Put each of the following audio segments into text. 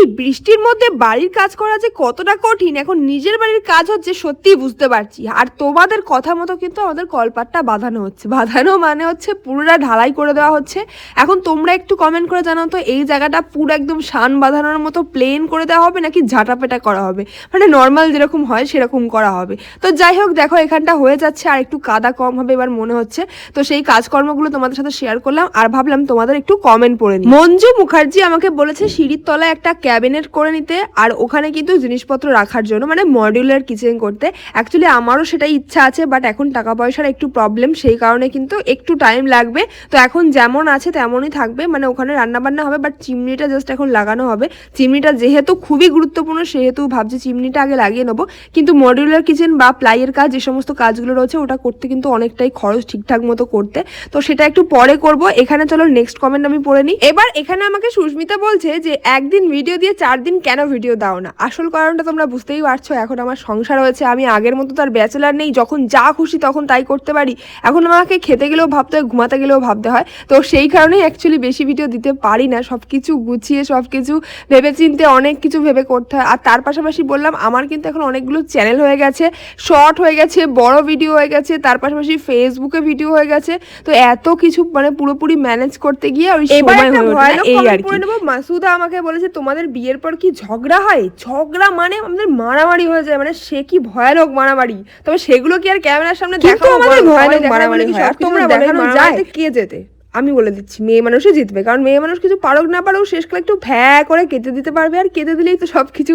এই বৃষ্টির মধ্যে বাড়ির কাজ করা যে কতটা কঠিন, এখন নিজের বাড়ির কাজ হচ্ছে সত্যিই বুঝতে পারছি। আর তোমাদের কথা মতো কিন্তু আমাদের কলপাটটা বাঁধানো হচ্ছে। বাঁধানো মানে হচ্ছে পুরোটা ঢালাই করে দেওয়া হচ্ছে। এখন তোমরা একটু কমেন্ট করে জানাও তো, এই জায়গাটা পুরো একদম শান বাঁধানোর মতো প্লেন করে দেওয়া হবে নাকি ঝাঁটাপেটা করা হবে? মানে নর্মাল যেরকম হয় সেরকম করা হবে। তো যাই হোক, দেখো এখানটা হয়ে যাচ্ছে আর একটু কাদা কম হবে এবার মনে হচ্ছে। তো সেই কাজকর্মগুলো তোমাদের সাথে শেয়ার করলাম। আর ভাবলাম তোমাদের একটু কমেন্ট পড়ে মঞ্জু মুখার্জি আমাকে বলেছে, সিঁড়ির তলায় একটা ক্যাবিনেট করে নিতে আর ওখানে কিন্তু জিনিসপত্র রাখার জন্য মানে মডিউলার কিচেন করতে। অ্যাকচুয়ালি আমারও সেটাই ইচ্ছা আছে বাট এখন টাকা পয়সার একটু প্রবলেম সেই কারণে কিন্তু একটু টাইম লাগবে। তো এখন যেমন আছে তেমনই থাকবে মানে ওখানে রান্না বান্না হবে বাট চিমনিটা জাস্ট এখন লাগানো হবে। চিমনিটা যেহেতু খুবই গুরুত্বপূর্ণ, সেহেতু ভাবছি চিমনিটা আগে লাগিয়ে নেব। কিন্তু মডিউলার কিচেন বা প্লাইয়ের কাজ, যে সমস্ত কাজগুলো রয়েছে, ওটা করতে কিন্তু অনেকটাই খরচ ঠিকঠাক মতো করতে। তো সেটা একটু পরে করব। এখানে চলো নেক্সট কমেন্ট আমি পড়ে নিই। এবার এখানে আমাকে সুস্মিতা বলছে যে, একদিন ভিডিও দিয়ে চার দিন কেন ভিডিও দাও না? আসল কারণটা তোমরা বুঝতেই পারছ এখন আমার সংসার হয়েছে আমি আগের মতো তার ব্যাচেলার নেই যখন যা খুশি তখন তাই করতে পারি। এখন আমাকে খেতে গেলেও ভাবতে হয় ঘুমাতে গেলেও ভাবতে হয় তো সেই কারণেই অ্যাকচুয়ালি বেশি ভিডিও দিতে পারি না সব কিছু গুছিয়ে সব কিছু ভেবে চিনতে অনেক কিছু ভেবে করতে হয়। আর তার পাশাপাশি বললাম আমার কিন্তু এখন অনেকগুলো চ্যানেল হয়ে গেছে শর্ট হয়ে গেছে বড় ভিডিও হয়ে গেছে তার পাশাপাশি ফেসবুকে ভিডিও হয়ে গেছে তো এত কিছু মানে পুরোপুরি ম্যানেজ করতে গিয়ে ওই সময় হয়ে ওঠে এই আর কি। মাসুদা আমাকে বলেছে তোমাদের বিয়ের পর কি ঝগড়া হয়? ঝগড়া মানে আমাদের মারামারি হয়ে যায় মানে সে কি ভয়ানক মারামারি? তবে সেগুলো কি আর ক্যামেরার সামনে দেখো আমাদের ভয়ানক মারামারি হয়। আর তোমরা দেখানো যায়। কে যেতে? আমি বলে দিচ্ছি, মেয়ে মানুষই জিতবে। কারণ মেয়ে মানুষ কিছু পারুক না পারুক, শেষকালে একটু ভ্যা করে কেটে দিতে পারবে আর কেটে দিলেই তো সব কিছু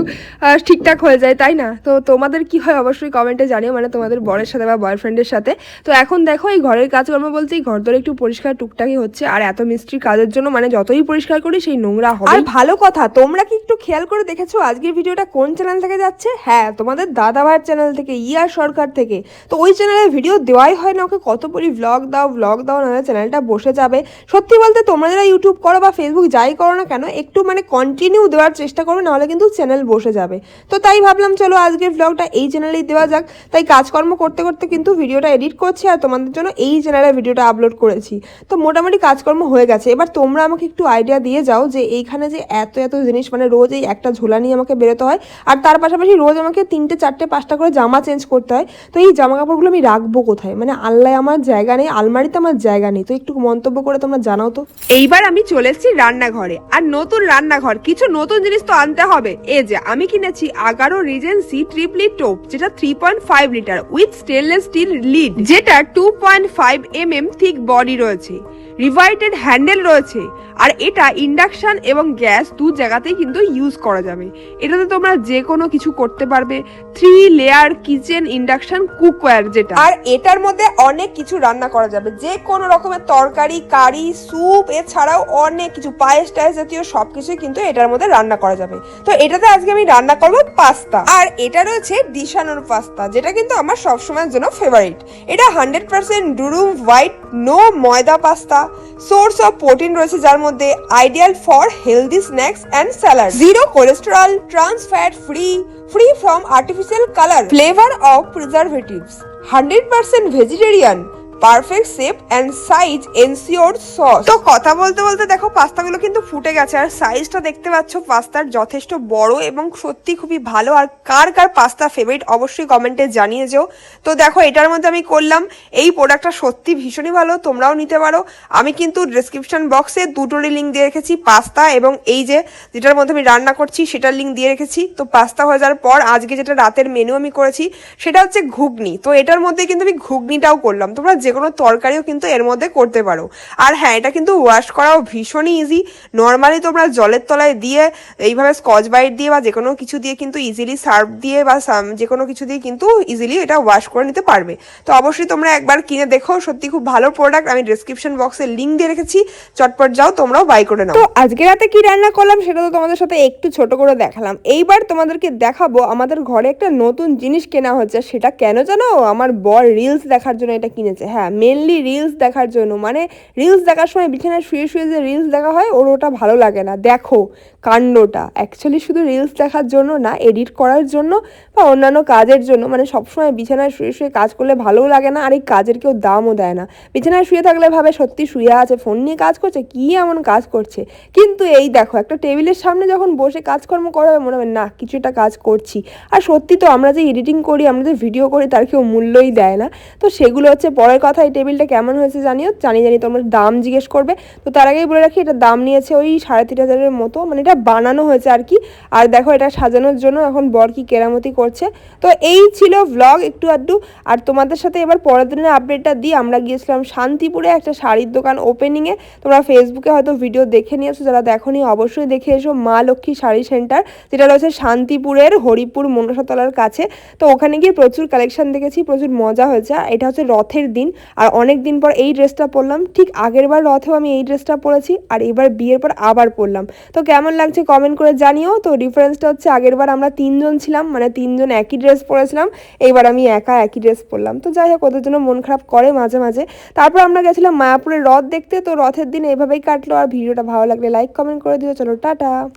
ঠিকঠাক হয়ে যায়, তাই না? তো তোমাদের কি হয় অবশ্যই কমেন্টে জানিও মানে তোমাদের বরের সাথে বা বয়ফ্রেন্ডের সাথে। তো এখন দেখো, এই ঘরের কাজকর্ম বলতে এই ঘর ধরে একটু পরিষ্কার টুকটাকই হচ্ছে, আর এত মিস্ত্রির কাজের জন্য মানে যতই পরিষ্কার করি সেই নোংরা হবে। আর ভালো কথা, তোমরা কি একটু খেয়াল করে দেখেছ আজকের ভিডিওটা কোন চ্যানেল থেকে যাচ্ছে? হ্যাঁ তোমাদের দাদা ভাইয়ের চ্যানেল থেকে, ইয়ার সরকার থেকে। তো ওই চ্যানেলে ভিডিও দেওয়াই হয় না, ওকে কত পরি ভ্লগ দাও ভ্লগ দাও, না চ্যানেলটা বসে যাবে। সত্যি বলতে তোমরা যারা ইউটিউব করো বা ফেসবুক যাই করো না কেন, একটু মানে কন্টিনিউ দেওয়ার চেষ্টা করো নাহলে কিন্তু চ্যানেল বসে যাবে। তো তাই ভাবলাম, চলো আজকের ব্লগটা এই চ্যানেলেই দেওয়া যাক। তাই কাজকর্ম করতে করতে কিন্তু ভিডিওটা এডিট করছি আর তোমাদের জন্য এই চ্যানেলে ভিডিওটা আপলোড করেছি। তো মোটামুটি কাজকর্ম হয়ে গেছে। এবার তোমরা আমাকে একটু আইডিয়া দিয়ে যাও যে এইখানে যে এত এত জিনিস মানে রোজ এই একটা ঝোলা নিয়ে আমাকে বেরোতে হয়, আর তার পাশাপাশি রোজ আমাকে তিনটে, চারটে, পাঁচটা করে জামা চেঞ্জ করতে হয়। তো এই জামা কাপড়গুলো আমি রাখব কোথায়? মানে আল্লায় আমার জায়গা নেই, আলমারিতে আমার জায়গা নেই। তো একটু মন্তব্য করে তোমরা জানাও তো। এইবার আমি চলে এসেছি রান্নাঘরে। আর নতুন রান্নাঘর কিছু নতুন জিনিস তো আনতে হবে। এই যে আমি কিনেছি আগারো রিজেন্সি ট্রিপলি টোপ যেটা three point five litre with stainless steel lid যেটা two point five M M thick body রয়েছে রিভাইটেড হ্যান্ডেল রয়েছে আর এটা ইন্ডাকশন এবং গ্যাস দু জায়গাতেই কিন্তু ইউজ করা যাবে। এটাতে তোমরা যে কোনো কিছু করতে পারবে three layer kitchen induction cookware যেটা। আর এটার মধ্যে অনেক কিছু রান্না করা যাবে যে কোনো রকমের তরকারি কারি, স্যুপ, এছাড়াও অনেক কিছু, পায়েস টায়েস জাতীয় সব কিছুই কিন্তু এটার মধ্যে রান্না করা যাবে। তো এটাতে আজকে আমি রান্না করব পাস্তা। আর এটা রয়েছে ডিশানোর পাস্তা, যেটা কিন্তু আমার সবসময়ের জন্য ফেভারিট এটা hundred percent durum wheat no ময়দা পাস্তা। সোর্স অফ প্রোটিন রয়েছে যার মধ্যে ideal for healthy snacks and salad zero cholesterol trans fat free free from artificial colour flavour of preservatives hundred percent vegetarian perfect shape and size ensure sauce তো কথা বলতে বলতে দেখো, পাস্তাগুলো কিন্তু ফুটে গেছে। আর সাইজটা দেখতে পাচ্ছ, পাস্তার যথেষ্ট বড় এবং সত্যি খুবই ভালো। আর কার কার পাস্তা ফেভারিট অবশ্যই কমেন্টে জানিয়ে যেও। তো দেখো, এটার মধ্যে আমি করলাম, এই প্রোডাক্টটা সত্যি ভীষণই ভালো, তোমরাও নিতে পারো। আমি কিন্তু ডিসক্রিপশন বক্সে দুটোরই লিঙ্ক দিয়ে রেখেছি, পাস্তা এবং এই যে যেটার মধ্যে আমি রান্না করছি, সেটার লিঙ্ক দিয়ে রেখেছি। তো পাস্তা হয়ে যাওয়ার পর আজকে যেটা রাতের মেনু আমি করেছি, সেটা হচ্ছে ঘুগনি। তো এটার মধ্যে কিন্তু আমি ঘুগনিটাও করলাম। তোমরা যে কোনো তরকারিও কিন্তু এর মধ্যে করতে পারো। আর হ্যাঁ এটা কিন্তু ওয়াশ করাও ভীষণই ইজি নর্মালি তোমরা জলের তলায় দিয়ে, এইভাবে স্কচ বাইট দিয়ে বা যে কোনো কিছু দিয়ে কিন্তু ইজিলি সার্ভ দিয়ে বা যে কোনো কিছু দিয়ে কিন্তু ইজিলি এটা ওয়াশ করে নিতে পারবে। তো অবশ্যই তোমরা একবার কিনে দেখো, সত্যি খুব ভালো প্রোডাক্ট আমি ডিসক্রিপশন বক্সে লিঙ্ক দিয়ে রেখেছি, চটপট যাও, তোমরাও বাই করে নাও। তো আজকে রাতে কি রান্না করলাম সেটা তো তোমাদের সাথে একটু ছোট করে দেখালাম। এইবার তোমাদেরকে দেখাবো আমাদের ঘরে একটা নতুন জিনিস কেনা হচ্ছে সেটা কেন জানো? আমার বর রিলস দেখার জন্য এটা কিনেছে। হ্যাঁ মেনলি রিলস দেখার জন্য। মানে রিলস দেখার সময় বিছানায় শুয়ে শুয়ে যে রিলস দেখা হয়, ওর ওটা ভালো লাগে না। দেখো কাণ্ডটা। অ্যাকচুয়ালি শুধু রিলস দেখার জন্য না এডিট করার জন্য বা অন্যান্য কাজের জন্য। মানে সবসময় বিছানায় শুয়ে শুয়ে কাজ করলে ভালোও লাগে না, আর এই কাজের কেউ দামও দেয় না। বিছানায় শুয়ে থাকলে ভাবে, সত্যি শুয়ে আছে ফোন নিয়ে কাজ করছে, কী এমন কাজ করছে? কিন্তু এই দেখো, একটা টেবিলের সামনে যখন বসে কাজকর্ম করা হবে মনে হবে, না, কিছু একটা কাজ করছি। আর সত্যি তো আমরা যে এডিটিং করি, আমরা যে ভিডিও করি, তার কেউ মূল্যই দেয় না। তো সেগুলো হচ্ছে পরের কথা, এই টেবিলটা কেমন হয়েছে জানিও। জানি জানি তোমরা দাম জিজ্ঞেস করবে। তো তার আগেই বলে রাখি, এটা দাম নিয়েছে ওই সাড়ে তিন হাজারের মতো। মানে এটা বানানো হয়েছে আর কি। আর দেখো, এটা সাজানোর জন্য এখন বর কি কেরামতি করছে। তো এই ছিল ভ্লগ একটু আধটু। আর তোমাদের সাথে এবার পরের দিনের আপডেটটা দিই। আমরা গিয়েছিলাম শান্তিপুরে একটা শাড়ির দোকান ওপেনিংয়ে তোমরা ফেসবুকে হয়তো ভিডিও দেখে নিয়েছো। যারা দেখোনি, অবশ্যই দেখে এসো মা লক্ষ্মী শাড়ি সেন্টার যেটা রয়েছে শান্তিপুরের হরিপুর মনসাতলার কাছে। তো ওখানে গিয়ে প্রচুর কালেকশন দেখেছি, প্রচুর মজা হয়েছে। এটা হচ্ছে রথের দিন। আর অনেক দিন পর এই ড্রেসটা পরলাম, ঠিক আগের বার রথেও আমি এই ড্রেসটা পরেছি আর এবার বিয়ের পর আবার পরলাম। তো কেমন লাগছে কমেন্ট করে জানিও। তো ডিফারেন্সটা হচ্ছে আগের বার আমরা তিনজন ছিলাম মানে তিনজন একই ড্রেস পরেছিলাম এইবার আমি একা একই ড্রেস পরলাম। তো যাই হোক, ওদের জন্য মন খারাপ করে মাঝে মাঝে। তারপর আমরা গেছিলাম মায়াপুরের রথ দেখতে, তো রথের দিন এভাবেই কাটলো। আর ভিডিওটা ভালো লাগলে লাইক কমেন্ট করে দিও। চলো, টাটা।